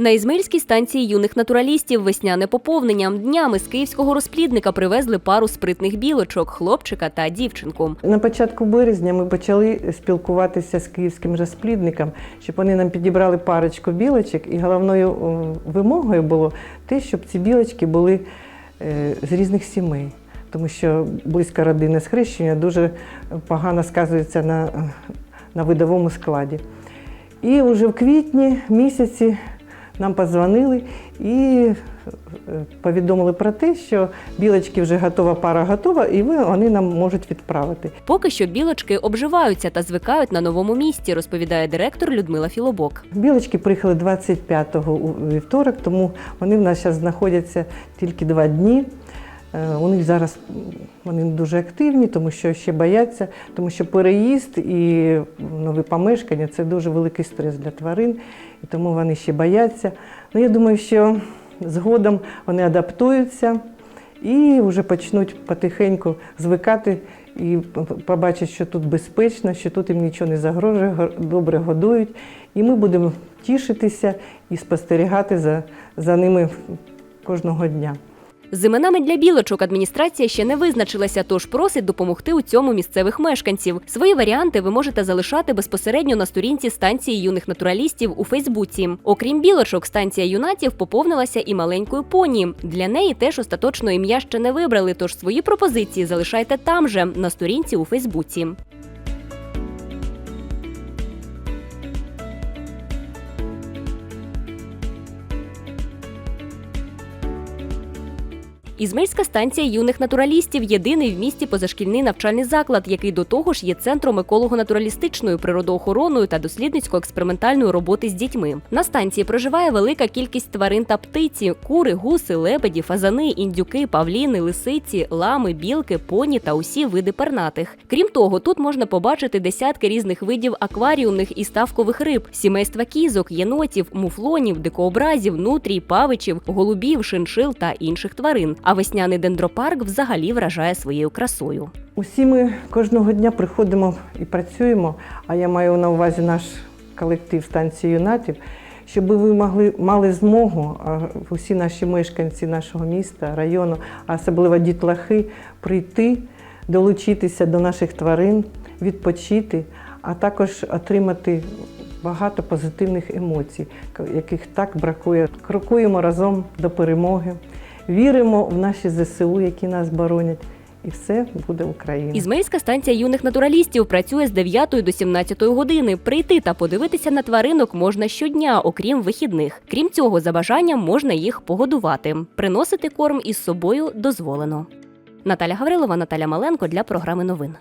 На Ізмаїльській станції юних натуралістів весняне поповнення. Днями з київського розплідника привезли пару спритних білочок, хлопчика та дівчинку. На початку березня ми почали спілкуватися з київським розплідником, щоб вони нам підібрали парочку білочок, і головною вимогою було те, щоб ці білочки були е, з різних сімей, тому що близька родинне схрещення дуже погано сказується на, на видовому складі. І вже в квітні місяці нам подзвонили і е, повідомили про те, що білочки вже готова, пара готова, і вони нам можуть відправити. Поки що білочки обживаються та звикають на новому місці, розповідає директор Людмила Філобок. Білочки приїхали 25-го у вівторок, тому вони в нас зараз знаходяться тільки два дні. Е, У них зараз вони дуже активні, тому що ще бояться, тому що переїзд і нові помешкання це дуже великий стрес для тварин, і тому вони ще бояться. Ну, я думаю, що згодом вони адаптуються і вже почнуть потихеньку звикати і побачать, що тут безпечно, що тут їм нічого не загрожує, добре годують. І ми будемо тішитися і спостерігати за, за ними кожного дня. З іменами для білочок адміністрація ще не визначилася, тож просить допомогти у цьому місцевих мешканців. Свої варіанти ви можете залишати безпосередньо на сторінці станції юних натуралістів у Фейсбуці. Окрім білочок, станція юнатів поповнилася і маленькою поні. Для неї теж остаточно ім'я ще не вибрали, тож свої пропозиції залишайте там же на сторінці у Фейсбуці. Ізмельська станція юних натуралістів єдиний в місті позашкільний навчальний заклад, який до того ж є центром еколого-натуралістичної, природоохоронної та дослідницько-експериментальної роботи з дітьми. На станції проживає велика кількість тварин та птиці: кури, гуси, лебеді, фазани, індюки, павліни, лисиці, лами, білки, поні та усі види пернатих. Крім того, тут можна побачити десятки різних видів акваріумних і ставкових риб, сімейства кізок, єнотів, муфлонів, дикообразів, нутрій, павичів, голубів, шиншил та інших тварин. А весняний дендропарк взагалі вражає своєю красою. Усі ми кожного дня приходимо і працюємо, а я маю на увазі наш колектив станції юнатів, щоб ви могли, мали змогу, усі наші мешканці нашого міста, району, а особливо дітлахи, прийти, долучитися до наших тварин, відпочити, а також отримати багато позитивних емоцій, яких так бракує. Крокуємо разом до перемоги, віримо в наші ЗСУ, які нас боронять. І все буде Україна. Ізмейська станція юних натуралістів працює з 9 до 17 години. Прийти та подивитися на тваринок можна щодня, окрім вихідних. Крім цього, за бажанням можна їх погодувати. Приносити корм із собою дозволено. Наталя Гаврилова, Наталя Маленко для програми новин.